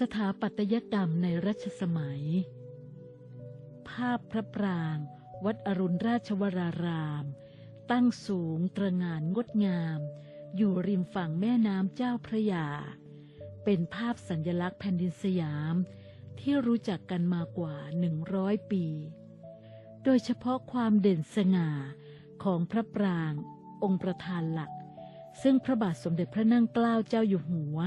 สถาปัตยกรรมในรัชสมัย ภาพพระปราง วัดอรุณราชวราราม ตั้งสูงตระงานงดงาม อยู่ริมฝั่งแม่น้ำเจ้าพระยา เป็นภาพสัญญลักษณ์แผ่นดินสยาม ที่รู้จักกันมากว่าหนึ่งร้อยปี โดยเฉพาะความเด่นสง่าของพระปราง องค์ประธานหลัก ซึ่งพระบาทสมเด็จพระนั่งเกล้าเจ้าอยู่หัว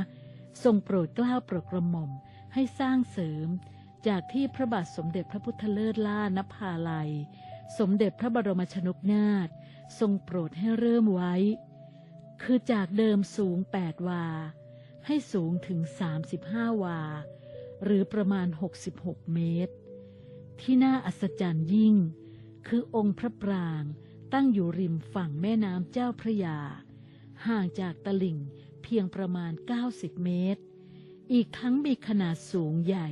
ทรงโปรดเกล้าโปรดกระหม่อมให้สร้างเสริม จากที่พระบาทสมเด็จพระพุทธเลิศล่านภาลัย สมเด็จพระบรมชนกนาถทรงโปรดให้เริ่มไว้ คือจากเดิมสูง 8 วา ให้สูงถึง 35 วา หรือประมาณ 66 เมตร ที่น่าอัศจรรย์ยิ่ง คือองค์พระปรางตั้งอยู่ริมฝั่งแม่น้ำเจ้าพระยา ห่างจากตลิ่ง เพียงประมาณ 90 เมตร อีกทั้งมีขนาดสูงใหญ่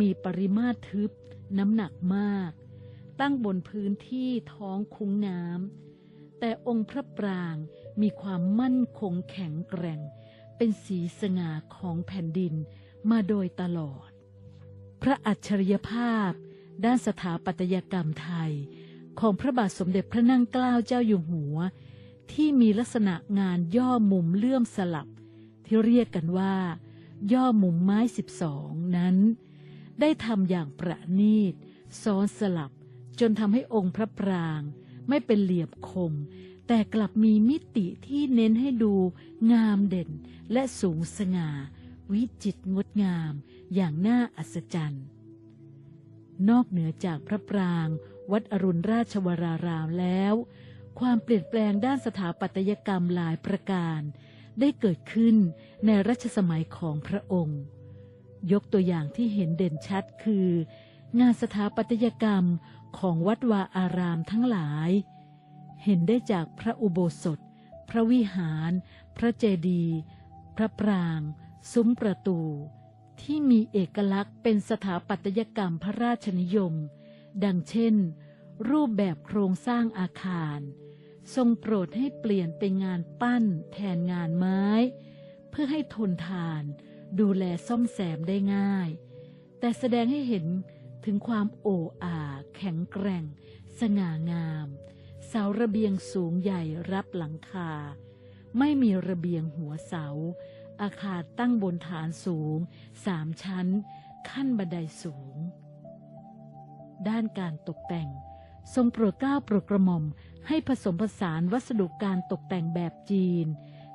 มีปริมาตรทึบ น้ำหนักมาก ตั้งบนพื้นที่ท้องคุ้งน้ำ แต่องค์พระปรางมีความมั่นคงแข็งแกร่ง เป็นสีสง่าของแผ่นดินมาโดยตลอด พระอัจฉริยภาพ ด้านสถาปัตยกรรมไทย ของพระบาทสมเด็จพระนั่งเกล้าเจ้าอยู่หัว ที่มีลักษณะงานย่อมุมเลื่อมสลับ ที่เรียกกันว่า ย่อมุมไม้สิบสองนั้น ได้ทำอย่างประณีต ซ้อนสลับจนทำให้องค์พระปราง ไม่เป็นเหลี่ยมคม แต่กลับมีมิติที่เน้นให้ดูงามเด่นและสูงสง่า วิจิตรงดงามอย่างน่าอัศจรรย์ นอกเหนือจากพระปราง วัดอรุณราชวรารามแล้ว ความเปลี่ยนแปลงด้านสถาปัตยกรรมหลายประการ ได้เกิดขึ้นในรัชสมัยของพระองค์ ยกตัวอย่างที่เห็นเด่นชัดคือ งานสถาปัตยกรรมของวัดวาอารามทั้งหลาย เห็นได้จากพระอุโบสถ พระวิหาร พระเจดีย์พระปราง ซุ้มประตู ที่มีเอกลักษณ์เป็นสถาปัตยกรรมพระราชนิยม ดังเช่น รูปแบบโครงสร้างอาคาร ทรงโปรดให้เปลี่ยนเป็นงานปั้นแทนงานไม้ เพื่อให้ทนทาน ดูแลซ่อมแซมได้ง่าย แต่แสดงให้เห็นถึงความโอ้อาแข็งแกร่ง สง่างาม เสาระเบียงสูงใหญ่รับหลังคา ไม่มีระเบียงหัวเสา อาคารตั้งบนฐานสูงสามชั้น ขั้นบันไดสูง ด้านการตกแต่ง ทรงโปรดเกล้าโปรดกระหม่อมให้ผสมผสานวัสดุการตกแต่งแบบจีน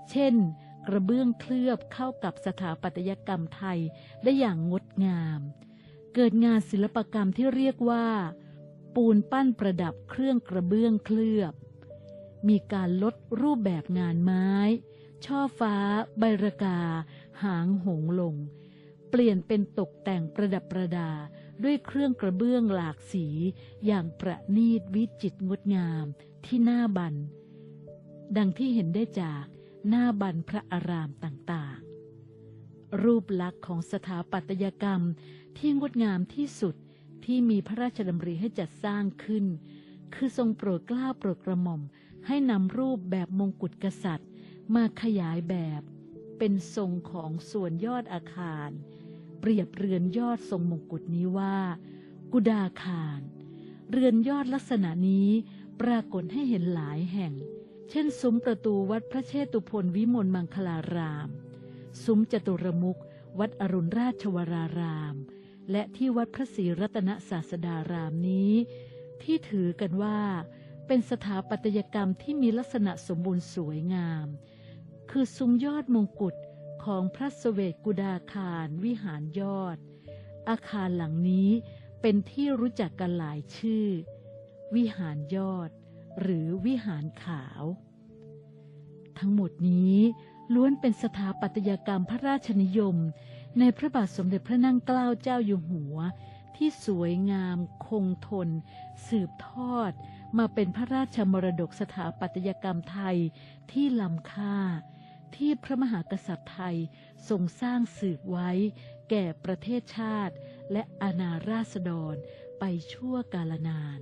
เช่น กระเบื้องเคลือบเข้ากับสถาปัตยกรรมไทยได้อย่างงดงาม เกิดงานศิลปกรรมที่เรียกว่า ปูนปั้นประดับเครื่องกระเบื้องเคลือบ มีการลดรูปแบบงานไม้ ช่อฟ้า ใบระกา หางหงลง เปลี่ยนเป็นตกแต่งประดับประดา ด้วยเครื่องกระเบื้องหลากสี อย่างประณีตวิจิตรงดงามที่หน้าบัน ดังที่เห็นได้จากหน้าบันพระอารามต่างๆ รูปลักษณ์ของสถาปัตยกรรมที่งดงามที่สุดที่มีพระราชดำริให้จัดสร้างขึ้น คือทรงโปรดกล้าโปรดกระหม่อมให้นำรูปแบบมงกุฎกษัตริย์ มาขยายแบบ เป็นทรงของส่วนยอดอาคาร เปรียบเรือนยอดทรงมงกุฎนี้ว่า กุดาคาร เรือนยอดลักษณะนี้ปรากฏให้เห็นหลายแห่ง เช่น ซุ้มประตูวัดพระเชตุพนวิมลมังคลาราม ซุ้มจตุรมุขวัดอรุณราชวราราม และที่วัดพระศรีรัตนศาสดารามนี้ ที่ถือกันว่า เป็นสถาปัตยกรรมที่มีลักษณะสมบูรณ์สวยงาม คือซุ้มยอดมงกุฎ ของพระสเสวตกุดาคารวิหารยอด อาคารหลังนี้เป็นที่รู้จักกันหลายชื่อ วิหารยอด หรือวิหารขาว ทั้งหมดนี้ล้วนเป็นสถาปัตยกรรมพระราชนิยม ในพระบาทสมเด็จพระนั่งเกล้าเจ้าอยู่หัว ที่สวยงาม คงทน สืบทอด มาเป็นพระราชมรดกสถาปัตยกรรมไทยที่ล้ำค่า ที่พระมหากษัตริย์ไทยทรงสร้างสืบไว้ แก่ประเทศชาติ และอาณาราษฎรไปชั่วกาลนาน